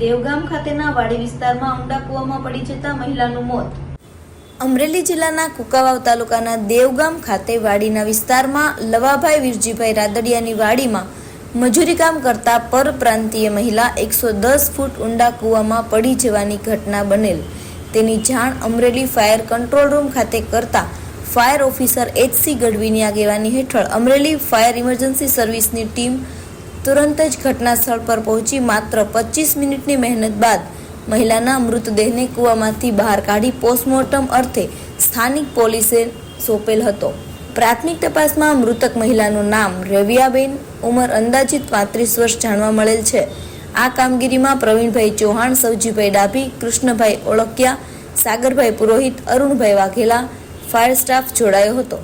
દેવગામ ખાતેના વાડી વિસ્તારમાં ઊંડા કૂવામાં પડી જતા મહિલાનું મોત. અમરેલી જિલ્લાના કુકાવાવ તાલુકાના દેવગામ ખાતે વાડીના વિસ્તારમાં લવાભાઈ વિરજીભાઈ રાદડિયાની વાડીમાં મજૂરી કામ કરતા પરપ્રાંતીય મહિલા એકસો દસ ફૂટ ઊંડા કૂવામાં પડી જવાની ઘટના બનેલ. તેની જાણ અમરેલી ફાયર કંટ્રોલ રૂમ ખાતે કરતા ફાયર ઓફિસર એચસી ગઢવીની આગેવાની હેઠળ અમરેલી ફાયર ઇમરજન્સી સર્વિસની ટીમ તુરંત જ ઘટના સ્થળ પર પહોંચી માત્ર પચીસ મિનિટની મહેનત બાદ મહિલાના મૃતદેહને કૂવામાંથી બહાર કાઢી પોસ્ટમોર્ટમ અર્થે સ્થાનિક પોલીસે સોંપેલ હતો. પ્રાથમિક તપાસમાં મૃતક મહિલાનું નામ રવિયાબેન, ઉંમર અંદાજિત પાંત્રીસ વર્ષ જાણવા મળેલ છે. આ કામગીરીમાં પ્રવીણભાઈ ચૌહાણ, સવજીભાઈ ડાભી, કૃષ્ણભાઈ ઓળકિયા સાગરભાઈ પુરોહિત, અરુણભાઈ વાઘેલા, ફાયર સ્ટાફ જોડાયો હતો.